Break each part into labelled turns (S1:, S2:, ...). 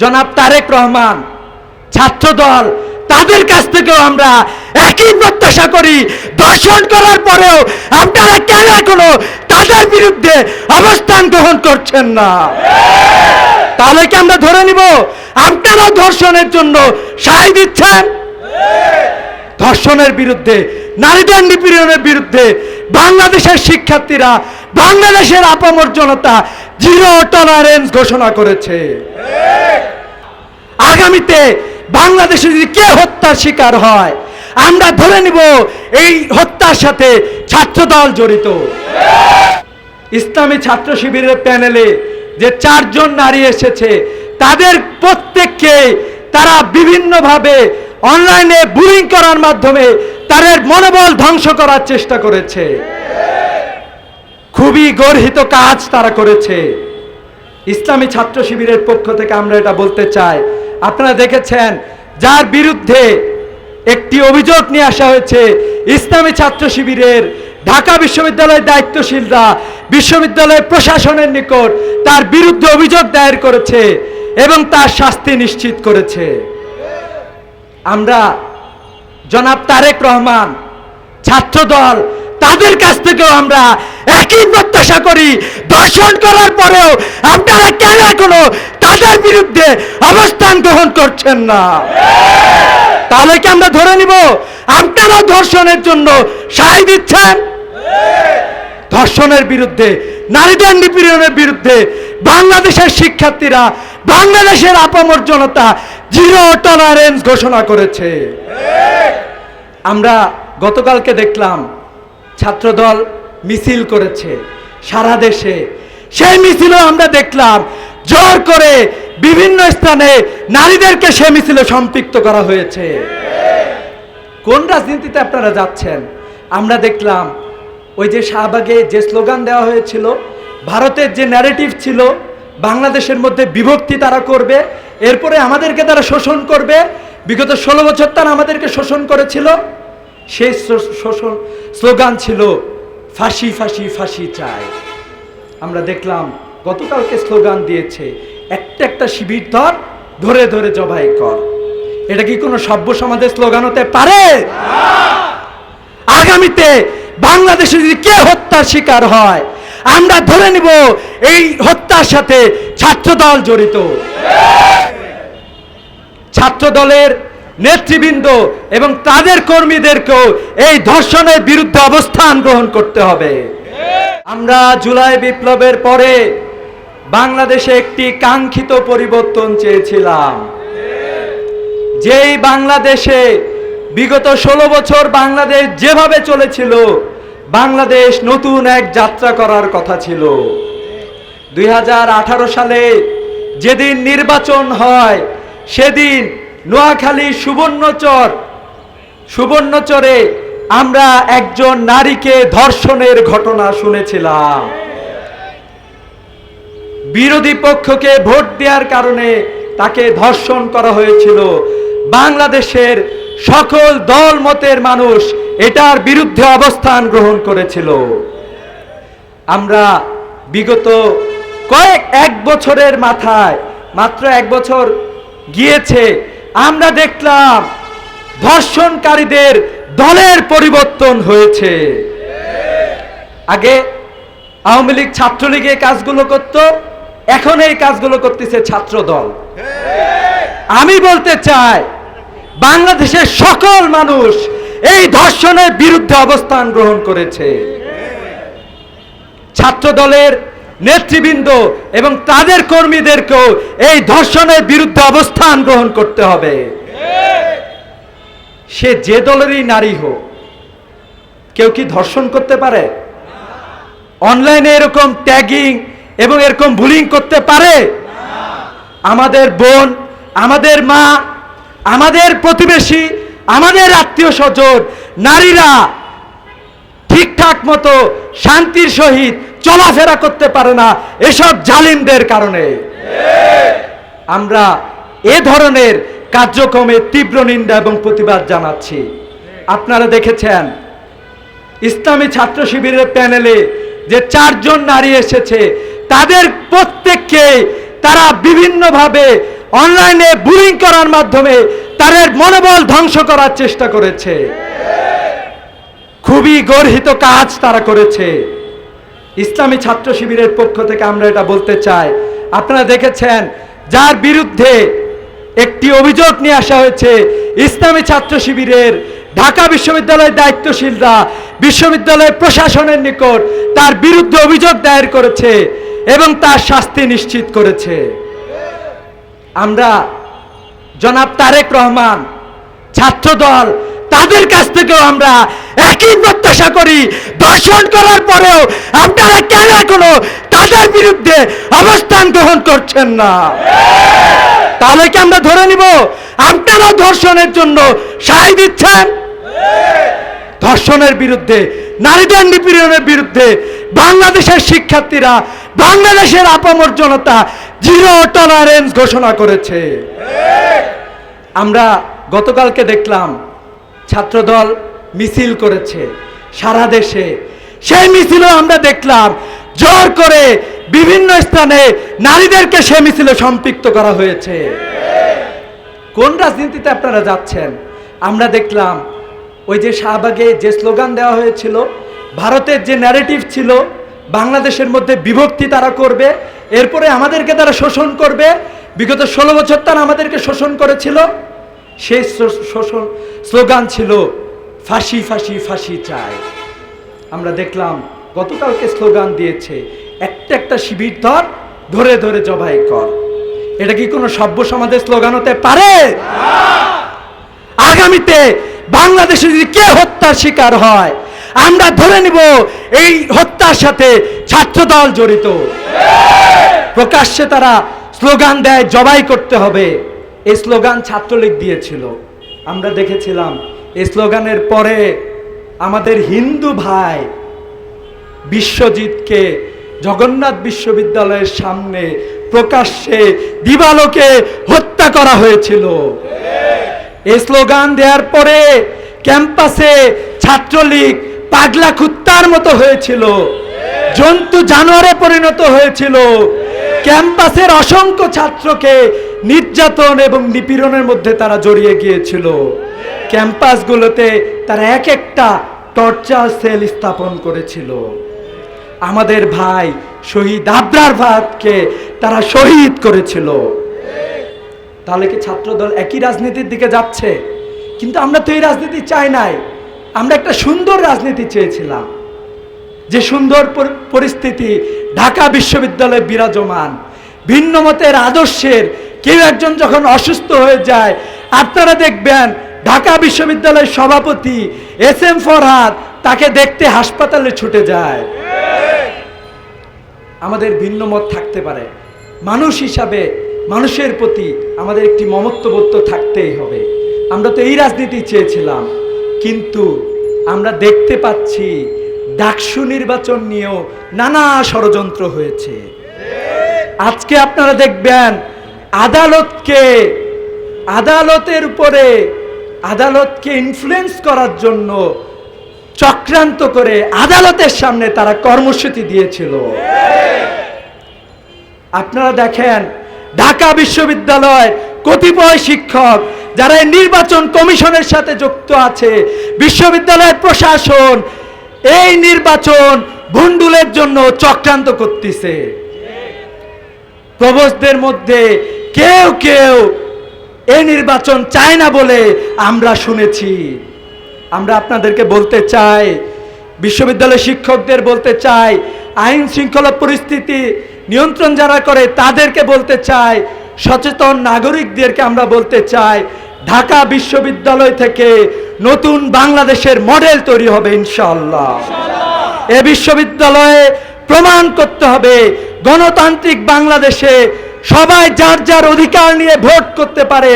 S1: জনাব তারেক রহমান, ছাত্রদল, তাদের কাছ থেকেও আমরা একই প্রত্যাশা করি। দর্শন করার পরেও আপনারা কেন এখনও তাদের বিরুদ্ধে অবস্থান গ্রহণ করছেন না? তাহলে কি আমরা ধরে নিব আপনারা ধর্ষণের জন্য সায় দিচ্ছেন? ধর্ষণের বিরুদ্ধে, নারীদের নিপীড়নের বিরুদ্ধে বাংলাদেশের শিক্ষার্থীরা, বাংলাদেশের আপামর জনতা জিরো টলারেন্স ঘোষণা করেছে। আগামীতে বাংলাদেশে যদি কে হত্যার শিকার হয়, আমরা ধরে নিব এই হত্যার সাথে ছাত্রদল জড়িত। ইসলামী ছাত্র শিবিরের প্যানেলে যে চারজন নারী এসেছে, তাদের প্রত্যেককে তারা বিভিন্নভাবে অনলাইনে বুলিং করার মাধ্যমে তাদের মনোবল ধ্বংস করার চেষ্টা করেছে। খুবই গর্হিত কাজ তারা করেছে। ইসলামী ছাত্র শিবিরের পক্ষ থেকে আমরা এটা বলতে চাই। আপনারা দেখেছেন, যার বিরুদ্ধে একটি অভিযোগ নিয়ে আসা হয়েছে, ইসলামী ছাত্র শিবিরের ঢাকা বিশ্ববিদ্যালয়ের দায়িত্বশীলরা বিশ্ববিদ্যালয় প্রশাসনের নিকট তার বিরুদ্ধে অভিযোগ দায়ের করেছে এবং তার শাস্তি নিশ্চিত করেছে। আমরা জনাব তারেক রহমান, ছাত্রদল, তাদের কাছ থেকেও আমরা একই প্রত্যাশা করি দর্শন করার পরেও আপনারা কেন এখনও তাদের বিরুদ্ধে অবস্থান গ্রহণ করছেন না। তাহলে কি আমরা ধরে নিব? আপনারা ধর্ষণের জন্য সায় দিচ্ছেন? ধর্ষণের বিরুদ্ধে, নারীদের নিপীড়নের বিরুদ্ধে বাংলাদেশের শিক্ষার্থীরা, বাংলাদেশের আপামর জনতা জিরো টলারেন্স ঘোষণা করেছে। আমরা গতকালকে দেখলাম ছাত্রদল মিছিল করেছে সারা দেশে। সেই মিছিলও আমরা দেখলাম জোর করে বিভিন্ন স্থানে নারীদেরকে সে মিছিলে সম্পৃক্ত করা হয়েছে। কোন রাজনীতিতে আপনারা যাচ্ছেন? আমরা দেখলাম ওই যে শাহবাগে যে স্লোগান দেওয়া হয়েছিল, ভারতের যে ন্যারেটিভ ছিল, বাংলাদেশের মধ্যে বিভক্তি তারা করবে, এরপরে আমাদেরকে তারা শোষণ করবে। বিগত ষোলো বছর তারা আমাদেরকে শোষণ করেছিল। সেই শোষণ, স্লোগান ছিল, ফাঁসি ফাঁসি ফাঁসি চাই। আমরা দেখলাম গতকালকে স্লোগান দিয়েছে, একটা একটা শিবির ধর, ধরে ধরে জবাই কর। এটা কি কোনো সভ্য সমাজের স্লোগান হতে পারে? আগামীতে বাংলাদেশে যদি কে হত্যার শিকার হয়, আমরা ধরে নিব এই হত্যার সাথে ছাত্রদল জড়িত। ছাত্রদলের নেতৃবৃন্দ এবং তাদের কর্মীদেরকেও এই ধর্ষণের বিরুদ্ধে অবস্থান গ্রহণ করতে হবে। আমরা জুলাই বিপ্লবের পরে বাংলাদেশে একটি কাঙ্ক্ষিত পরিবর্তন চেয়েছিলাম। যেই বাংলাদেশে বিগত ষোলো বছর বাংলাদেশ যেভাবে চলেছিল, বাংলাদেশ নতুন এক যাত্রা করার কথা ছিল। দুই হাজার আঠারো সালে যেদিন নির্বাচন হয়, সেদিন নোয়াখালী সুবর্ণচর, সুবর্ণচরে আমরা একজন নারীকে ধর্ষণের ঘটনা শুনেছিলাম। বিরোধী পক্ষকে ভোট দেওয়ার কারণে তাকে ধর্ষণ করা হয়েছিল। বাংলাদেশের সকল দল মতের মানুষ এটার বিরুদ্ধে অবস্থান গ্রহণ করেছিল। আমরা বিগত কয়েক, এক বছরের মাথায়, মাত্র এক বছর গিয়েছে, আমরা দেখলাম ধর্ষণকারীদের দলের পরিবর্তন হয়েছে। আগে আওয়ামী লীগ ছাত্রলীগ কাজগুলো করত এখন এই কাজগুলো করতেছে ছাত্র দল আমি বলতে চাই বাংলাদেশের সকল মানুষ এই ধর্ষণের বিরুদ্ধে অবস্থান গ্রহণ করেছে। ছাত্র দলের নেতৃবৃন্দ এবং তাদের কর্মীদেরকেও এই ধর্ষণের বিরুদ্ধে অবস্থান গ্রহণ করতে হবে। সে যে দলেরই নারী হোক কেউ কি ধর্ষণ করতে পারে? অনলাইনে এরকম ট্যাগিং এবং এরকম বুলিং করতে পারে? আমাদের বোন, আমাদের মা, আমাদের প্রতিবেশী, আমাদের আত্মীয় স্বজন, নারীরা ঠিকঠাক মতো শান্তির সহিত চলাফেরা করতে পারে না এসব জালিমদের কারণে। আমরা এ ধরনের কার্যক্রমে তীব্র নিন্দা এবং প্রতিবাদ জানাচ্ছি। আপনারা দেখেছেন, ইসলামী ছাত্র শিবিরের প্যানেলে যে চারজন নারী এসেছে তাদের প্রত্যেককে তারা বিভিন্নভাবে অনলাইনে বুলিং করার মাধ্যমে তাদের মনোবল ধ্বংস করার চেষ্টা করেছে। খুবই গর্হিত কাজ তারা করেছে। ইসলামী ছাত্র শিবিরের পক্ষ থেকে আমরা এটা বলতে চাই। আপনারা দেখেছেন, যার বিরুদ্ধে একটি অভিযোগ নিয়ে আসা হয়েছে, ইসলামী ছাত্র শিবিরের ঢাকা বিশ্ববিদ্যালয়ের দায়িত্বশীলরা বিশ্ববিদ্যালয় প্রশাসনের নিকট তার বিরুদ্ধে অভিযোগ দায়ের করেছে। এবং তার শাস্তি নিশ্চিত করেছে। আমরা জনাব তারেক রহমান, ছাত্রদল, তাদের কাছ থেকেও আমরা একই প্রত্যাশা করি। দর্শন করার পরেও আপনারা কেন এখনও তাদের বিরুদ্ধে অবস্থান গ্রহণ করছেন না? তাহলে কি আমরা ধরে নিব? আপনারা ধর্ষণের জন্য সাই দিচ্ছেন? ধর্ষণের বিরুদ্ধে নারীদের নিপীড়নের বিরুদ্ধে বাংলাদেশের শিক্ষার্থীরা বাংলাদেশের আপামর জনতা জিরো টলারেন্স ঘোষণা করেছে। আমরা গতকালকে দেখলাম ছাত্রদল মিছিল করেছে সারা দেশে। সেই মিছিলও আমরা দেখলাম, জোর করে বিভিন্ন স্থানে নারীদেরকে সে মিছিলে সম্পৃক্ত করা হয়েছে। কোন রাজনীতিতে আপনারা যাচ্ছেন? আমরা দেখলাম ওই যে শাহবাগে যে স্লোগান দেওয়া হয়েছিল, ভারতের যে ন্যারেটিভ ছিল বাংলাদেশের মধ্যে বিভক্তি তারা করবে, এরপরে আমাদেরকে তারা শোষণ করবে। বিগত ষোলো বছর তারা আমাদেরকে শোষণ করেছিল। সেই শোষণ স্লোগান ছিল, ফাঁসি ফাঁসি ফাঁসি চায় আমরা দেখলাম গতকালকে স্লোগান দিয়েছে, একটা একটা শিবির ধর, ধরে ধরে জবাই কর। এটা কি কোনো সভ্য সমাজের স্লোগান হতে পারে? আগামীতে বাংলাদেশে যদি কে হত্যার শিকার হয় আমরা ধরে নিব এই হত্যার সাথে ছাত্রদল জড়িত। প্রকাশ্যে তারা স্লোগান দেয়, জবাই করতে হবে। এই স্লোগান ছাত্রলীগ দিয়েছিল। আমরা দেখেছিলাম এই স্লোগানের পরে আমাদের হিন্দু ভাই বিশ্বজিৎকে জগন্নাথ বিশ্ববিদ্যালয়ের সামনে প্রকাশ্যে দিবালোকে হত্যা করা হয়েছিল। এই স্লোগান দেওয়ার পরে ক্যাম্পাসে ছাত্রলীগ পাগলা কুত্তার মতো হয়েছিল। জন্তু জানোয়ারে পরিণত হয়েছিল। ক্যাম্পাসের অসংখ্য ছাত্রকে নির্যাতন এবং নিপীড়নের মধ্যে তারা জড়িয়ে গিয়েছিল। ক্যাম্পাসগুলোতে তারা এক একটা টর্চার সেল স্থাপন করেছিল। আমাদের ভাই শহীদ আবরার ভাতকে তারা শহীদ করেছিল। তাহলে কি ছাত্রদল একই রাজনীতির দিকে যাচ্ছে? কিন্তু আমরা তো এই রাজনীতি চাই নাই। আমরা একটা সুন্দর রাজনীতি চেয়েছিলাম। যে সুন্দর পরিস্থিতি ঢাকা বিশ্ববিদ্যালয়ে বিরাজমান। ভিন্ন মতের আদর্শের কেউ একজন যখন অসুস্থ হয়ে যায়, আপনারা দেখবেন ঢাকা বিশ্ববিদ্যালয়ের সভাপতি এস এম ফরহাদ তাকে দেখতে হাসপাতালে ছুটে যায়। আমাদের ভিন্ন মত থাকতে পারে। মানুষ হিসাবে মানুষের প্রতি আমাদের একটি মমত্ববোধ তো থাকতেই হবে। আমরা তো এই রাজনীতি চেয়েছিলাম। কিন্তু আমরা দেখতে পাচ্ছি ডাকসু নির্বাচন নিয়েও নানা ষড়যন্ত্র হয়েছে। আজকে আপনারা দেখবেন আদালতকে, আদালতের উপরে, আদালতকে ইনফ্লুয়েন্স করার জন্য চক্রান্ত করে আদালতের সামনে তারা কর্মসূচি দিয়েছিল। আপনারা দেখেন, ঢাকা বিশ্ববিদ্যালয় কতিপয় শিক্ষক যারা এই নির্বাচন কমিশনের সাথে যুক্ত আছে, বিশ্ববিদ্যালয়ের প্রশাসন এই নির্বাচন ভণ্ডুলের জন্য চক্রান্ত করতেছে। প্রবোসদের মধ্যে কেউ কেউ এই নির্বাচন চায় না বলে আমরা শুনেছি। আমরা আপনাদেরকে বলতে চাই বিশ্ববিদ্যালয় শিক্ষকদের বলতে চাই, আইন শৃঙ্খলা পরিস্থিতি নিয়ন্ত্রণ যারা করে তাদেরকে বলতে চাই, সচেতন নাগরিকদেরকে আমরা বলতে চাই ঢাকা বিশ্ববিদ্যালয় থেকে নতুন বাংলাদেশের মডেল তৈরি হবে ইনশাল্লাহ এ বিশ্ববিদ্যালয়ে প্রমাণ করতে হবে গণতান্ত্রিক বাংলাদেশে সবাই যার যার অধিকার নিয়ে ভোট করতে পারে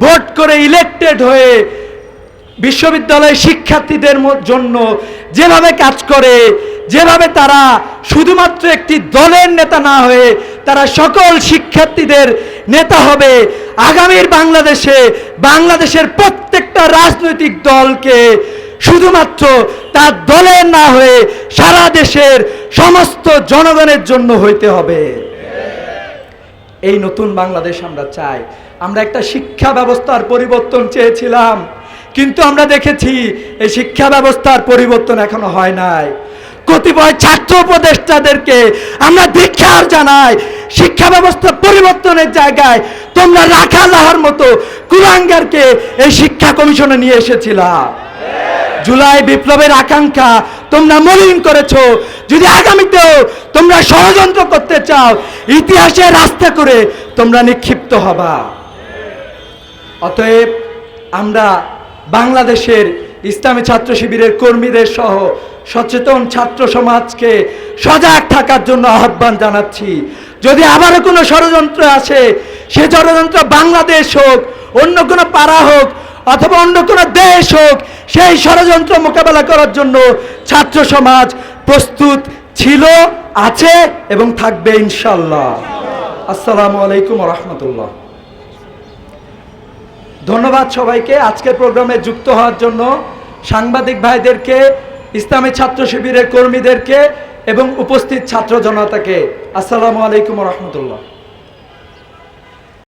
S1: ভোট করে ইলেক্টেড হয়ে বিশ্ববিদ্যালয় শিক্ষার্থীদের জন্য যেভাবে কাজ করে যেভাবে তারা শুধুমাত্র একটি দলের নেতা না হয়ে তারা সকল শিক্ষার্থীদের নেতা হবে, আগামীর বাংলাদেশে বাংলাদেশের প্রত্যেকটা রাজনৈতিক দলকে শুধুমাত্র তার দলের না হয়ে সারা দেশের সমস্ত জনগণের জন্য হইতে হবে। এই নতুন বাংলাদেশ আমরা চাই। আমরা একটা শিক্ষা ব্যবস্থার পরিবর্তন চেয়েছিলাম, কিন্তু আমরা দেখেছি এই শিক্ষা ব্যবস্থার পরিবর্তন এখনও হয় নাই। কতিপয় ছাত্র উপদেষ্টাদেরকে আমরা ধিক্ষার জানাই, শিক্ষা ব্যবস্থা পরিবর্তনের জায়গায় তোমরা রাখা লাহার মতো কুলাঙ্গারকে এই শিক্ষা কমিশনে নিয়ে এসেছিলা। জুলাই বিপ্লবের আকাঙ্ক্ষা তোমরা মলিন করেছ। যদি আগামীতেও তোমরা ষড়যন্ত্র করতে চাও, ইতিহাসে রাস্তা করে তোমরা নিক্ষিপ্ত হবা। অতএব আমরা বাংলাদেশের ইসলামী ছাত্র শিবিরের কর্মীদের সহ সচেতন ছাত্র সমাজকে সজাগ থাকার জন্য আহ্বান জানাচ্ছি। যদি আবারও কোনো ষড়যন্ত্র আসে, সে ষড়যন্ত্র বাংলাদেশ হোক, অন্য কোনো পাড়া হোক, অথবা অন্য কোনো দেশ হোক, সেই ষড়যন্ত্র মোকাবেলা করার জন্য ছাত্র সমাজ প্রস্তুত ছিল, আছে এবং থাকবে ইনশাল্লাহ আসসালামু আলাইকুম রহমতুল্লাহ। ধন্যবাদ সবাইকে। আজকের প্রোগ্রামে যুক্ত হওয়ার জন্য সাংবাদিক ভাইদেরকে ইসলামী ছাত্র শিবিরের কর্মীদেরকে এবং উপস্থিত ছাত্র জনতাকে আসসালামু আলাইকুম রহমতুল্লাহ।